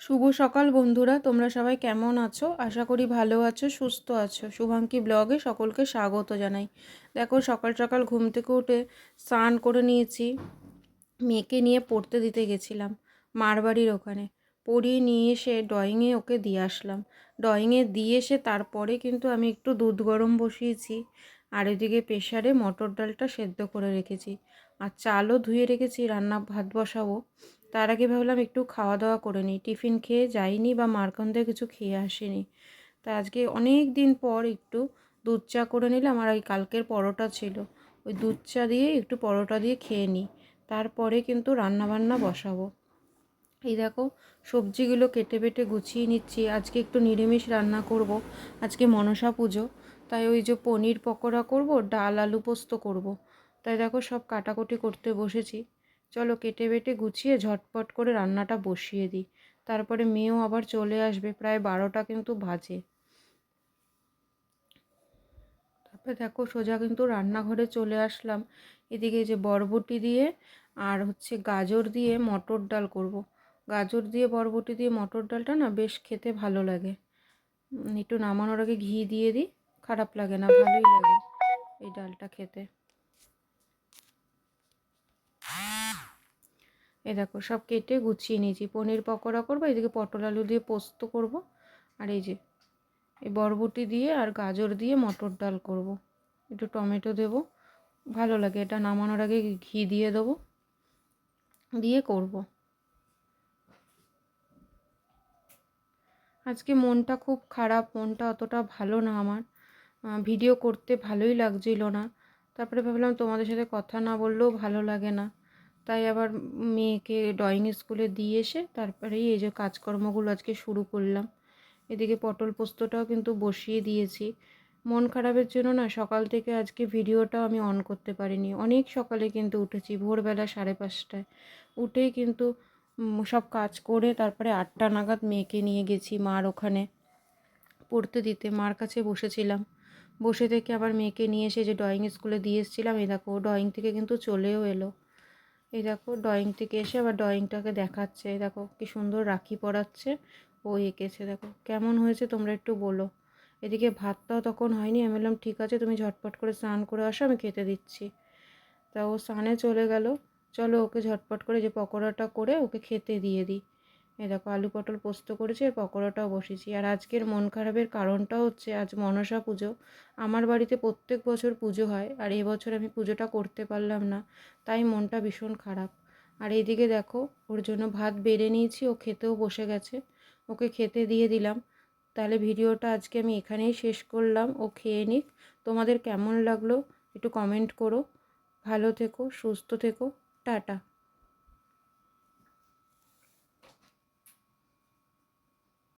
শুভ সকাল বন্ধুরা, তোমরা সবাই কেমন আছো? আশা করি ভালো আছো, সুস্থ আছো। শুভাঙ্কি ব্লগে সকলকে স্বাগত জানাই। দেখো, সকাল সকাল ঘুম থেকে উঠে স্নান করে নিয়েছি। মেয়েকে নিয়ে পড়তে দিতে গেছিলাম, মার বাড়ির ওখানে। পড়িয়ে নিয়ে এসে ড্রয়িংয়ে ওকে দিয়ে আসলাম। ড্রয়িংয়ে দিয়ে এসে তারপরে কিন্তু আমি একটু দুধ গরম বসিয়েছি আর এদিকে প্রেশারে মটর ডালটা সেদ্ধ করে রেখেছি। আর চালও ধুয়ে রেখেছি, রান্না ভাত বসাবো। তার আগে ভাবলাম একটু খাওয়া দাওয়া করে নিই। টিফিন খেয়ে যাইনি বা মারকন্দে কিছু খেয়ে আসিনি। তা আজকে অনেক দিন পর একটু দুধ চা করে নিলাম আর ওই কালকের পরোটা ছিল। ওই দুধ চা দিয়ে একটু পরোটা দিয়ে খেয়ে নিই। তারপরে কিন্তু রান্নাবান্না বসাবো। এই দেখো, সবজিগুলো কেটে বেটে গুছিয়ে নিচ্ছি। আজকে একটু নিরামিষ রান্না করব। আজকে মনসা পুজো। তাই ওই যে পনির পকোড়া করব, ডাল, আলু পোস্ত করব। তাই দেখো সব কাটাকুটি করতে বসেছি। চলো কেটে বেটে গুছিয়ে ঝটপট করে রান্নাটা বসিয়ে দিই। তারপরে মেয়েও আবার চলে আসবে, প্রায় বারোটা কিন্তু বাজে। তারপরে দেখো সোজা কিন্তু রান্নাঘরে চলে আসলাম। এদিকে যে বরবটি দিয়ে আর হচ্ছে গাজর দিয়ে মটর ডাল করব। গাজর দিয়ে বরবটি দিয়ে মটর ডালটা না বেশ খেতে ভালো লাগে। একটু নামানোর আগে ঘি দিয়ে দিই, খারাপ লাগে না, ভালোই লাগে এই ডালটা খেতে। এ দেখো, সব কেটে গুছিয়ে নিয়েছি। পনির পকোড়া করব, এদিকে পটল আলু দিয়ে পোস্ত করব, আর এই যে, এই বরবটি দিয়ে আর গাজর দিয়ে মটর ডাল করব। একটু টমেটো দেব, ভালো লাগে, এটা নামানোর আগে ঘি দিয়ে দেবো, দিয়ে করব। আজকে মনটা খুব খারাপ, মনটা অতটা ভালো না আমার। ভিডিও করতে ভালোই লাগছিল না। তারপরে ভাবলাম তোমাদের সাথে কথা না বললেও ভালো লাগে না। তাই আবার মেয়েকে ড্রয়িং স্কুলে দিয়ে এসে তারপরেই এই যে কাজকর্মগুলো আজকে শুরু করলাম। এদিকে পটল পোস্তটাও কিন্তু বসিয়ে দিয়েছি। মন খারাপের জন্য না সকাল থেকে আজকে ভিডিওটাও আমি অন করতে পারিনি। অনেক সকালে কিন্তু উঠেছি, ভোরবেলা সাড়ে পাঁচটায়। উঠেই কিন্তু সব কাজ করে তারপরে আটটা নাগাদ মেয়েকে নিয়ে গেছি মার ওখানে পড়তে দিতে। মার কাছে বসেছিলাম। বসে থেকে আবার মেয়েকে নিয়ে এসে যে ড্রয়িং স্কুলে দিয়ে এসেছিলাম। এই দেখো ড্রয়িং থেকে কিন্তু চলেও এলো। এই দেখো ড্রয়িং থেকে এসে আবার ড্রয়িংটাকে দেখাচ্ছে। এই দেখো কি সুন্দর রাখি পরাচ্ছে। ও এঁকেছে, দেখো। কেমন হয়েছে তোমরা একটু বলো। এদিকে ভাতটাও তখন হয়নি। আমি বললাম, ঠিক আছে, তুমি ঝটপট করে স্নান করে আসো, আমি খেতে দিচ্ছি। তা ও স্নানে চলে গেল। চলো ওকে ঝটপট করে যে পকোড়াটা করে ওকে খেতে দিয়ে দিই। এ দেখো, আলু পটল পোস্ত করেছি আর পকোড়াটাও বসেছি আর আজকের মন খারাপের কারণটা হচ্ছে আজ মনসা পুজো। আমার বাড়িতে প্রত্যেক বছর পুজো হয় আর এবছর আমি পুজোটা করতে পারলাম না, তাই মনটা ভীষণ খারাপ। আর এইদিকে দেখো, ওর জন্য ভাত বেড়ে নিয়েছি, ও খেতেও বসে গেছে। ওকে খেতে দিয়ে দিলাম। তাহলে ভিডিওটা আজকে আমি এখানেই শেষ করলাম, ও খেয়ে নিক। তোমাদের কেমন লাগল একটু কমেন্ট করো। ভালো থেকো, সুস্থ থেকো, টাটা।